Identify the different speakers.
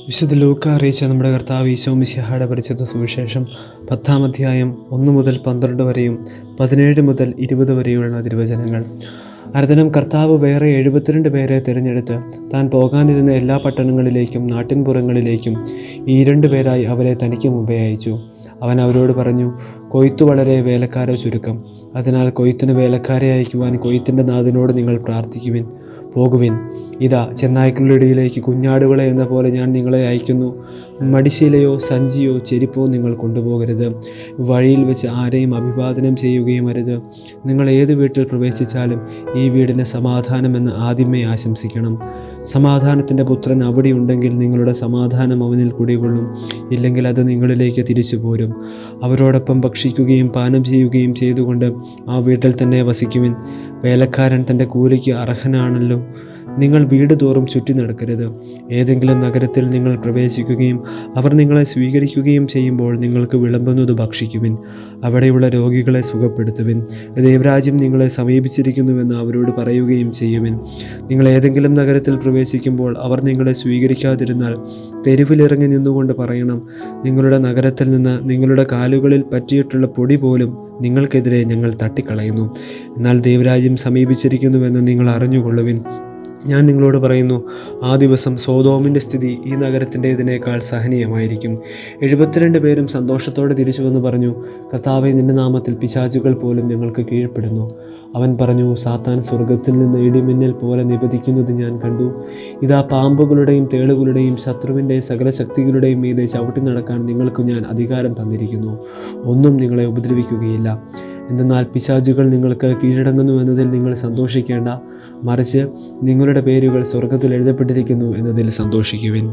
Speaker 1: വിശുദ്ധ ലൂക്ക അറിയിച്ച നമ്മുടെ കർത്താവ് ഈശോ മിശിഹായുടെ പരിചിത സുവിശേഷം പത്താം അധ്യായം ഒന്ന് മുതൽ പന്ത്രണ്ട് വരെയും പതിനേഴ് മുതൽ ഇരുപത് വരെയുള്ള തിരുവചനങ്ങൾ. അർദ്ധനം കർത്താവ് വേറെ എഴുപത്തിരണ്ട് പേരെ തിരഞ്ഞെടുത്ത് താൻ പോകാനിരുന്ന എല്ലാ പട്ടണങ്ങളിലേക്കും നാട്ടിൻപുറങ്ങളിലേക്കും ഈ രണ്ട് പേരായി അവരെ തനിക്ക് മുമ്പേ അയച്ചു. അവൻ അവരോട് പറഞ്ഞു കൊയ്ത്തു വളരെ വേലക്കാരോ ചുരുക്കം. അതിനാൽ കൊയ്ത്തിന് വേലക്കാരെ അയക്കുവാൻ കൊയ്ത്തിന്റെ നാഥനോട് നിങ്ങൾ പ്രാർത്ഥിക്കുവിൻ. പോകുവിൻ. ഇതാ ചെന്നായ്ക്കളുടെ ഇടയിലേക്ക് കുഞ്ഞാടുകളെ എന്ന പോലെ ഞാൻ നിങ്ങളെ അയക്കുന്നു മടിശീലയോ സഞ്ചിയോ ചെരിപ്പോ നിങ്ങൾ കൊണ്ടുപോകരുത്. വഴിയിൽ വെച്ച് ആരെയും അഭിവാദനം ചെയ്യുകയും അരുത്. നിങ്ങൾ ഏത് വീട്ടിൽ പ്രവേശിച്ചാലും ഈ വീടിന് സമാധാനമെന്ന് ആദ്യമേ ആശംസിക്കണം. സമാധാനത്തിന്റെ പുത്രൻ അവിടെ ഉണ്ടെങ്കിൽ നിങ്ങളുടെ സമാധാനം അവനിൽ കുടികൊള്ളും. ഇല്ലെങ്കിൽ അത് നിങ്ങളിലേക്ക് തിരിച്ചു പോരും. അവരോടൊപ്പം ഭക്ഷിക്കുകയും പാനം ചെയ്യുകയും ചെയ്തുകൊണ്ട് ആ വീട്ടിൽ തന്നെ വസിക്കുവിൻ. വേലക്കാരൻ തന്റെ കൂലിക്ക് അർഹനാണല്ലോ. നിങ്ങൾ വീട് തോറും ചുറ്റി നടക്കരുത്. ഏതെങ്കിലും നഗരത്തിൽ നിങ്ങൾ പ്രവേശിക്കുകയും അവർ നിങ്ങളെ സ്വീകരിക്കുകയും ചെയ്യുമ്പോൾ നിങ്ങൾക്ക് വിളമ്പുന്നത് ഭക്ഷിക്കുവിൻ. അവിടെയുള്ള രോഗികളെ സുഖപ്പെടുത്തുവിൻ. ദൈവരാജ്യം നിങ്ങളെ സമീപിച്ചിരിക്കുന്നുവെന്ന് അവരോട് പറയുകയും ചെയ്യുവിൻ. നിങ്ങൾ ഏതെങ്കിലും നഗരത്തിൽ പ്രവേശിക്കുമ്പോൾ അവർ നിങ്ങളെ സ്വീകരിക്കാതിരുന്നാൽ തെരുവിലിറങ്ങി നിന്നുകൊണ്ട് പറയണം നിങ്ങളുടെ നഗരത്തിൽ നിന്ന് നിങ്ങളുടെ കാലുകളിൽ പറ്റിയിട്ടുള്ള പൊടി പോലും നിങ്ങൾക്കെതിരെ ഞങ്ങൾ തട്ടിക്കളയുന്നു. എന്നാൽ ദൈവരാജ്യം സമീപിച്ചിരിക്കുന്നുവെന്ന് നിങ്ങൾ അറിഞ്ഞുകൊള്ളുവിൻ. ഞാൻ നിങ്ങളോട് പറയുന്നു ആ ദിവസം സോതോമിന്റെ സ്ഥിതി ഈ നഗരത്തിന്റേതിനേക്കാൾ സഹനീയമായിരിക്കും. എഴുപത്തിരണ്ട് പേരും സന്തോഷത്തോടെ തിരിച്ചു വന്ന് പറഞ്ഞു കർത്താവെ നിന്റെ നാമത്തിൽ പിശാചുകൾ പോലും ഞങ്ങൾക്ക് കീഴ്പ്പെടുന്നു. അവൻ പറഞ്ഞു സാത്താൻ സ്വർഗത്തിൽ നിന്ന് ഇടിമിന്നൽ പോലെ നിപതിക്കുന്നത് ഞാൻ കണ്ടു. ഇതാ പാമ്പുകളുടെയും തേളുകളുടെയും ശത്രുവിന്റെ സകല ശക്തികളുടെയും മീതെ ചവിട്ടി നടക്കാൻ നിങ്ങൾക്ക് ഞാൻ അധികാരം തന്നിരിക്കുന്നു. ഒന്നും നിങ്ങളെ ഉപദ്രവിക്കുകയില്ല. എന്തെന്നാൽ പിശാചുകൾ നിങ്ങൾക്ക് കീഴടങ്ങുന്നു എന്നതിൽ നിങ്ങൾ സന്തോഷിക്കേണ്ട. മറിച്ച് നിങ്ങളുടെ പേരുകൾ സ്വർഗത്തിൽ എഴുതപ്പെട്ടിരിക്കുന്നു എന്നതിൽ സന്തോഷിക്കുവിൻ.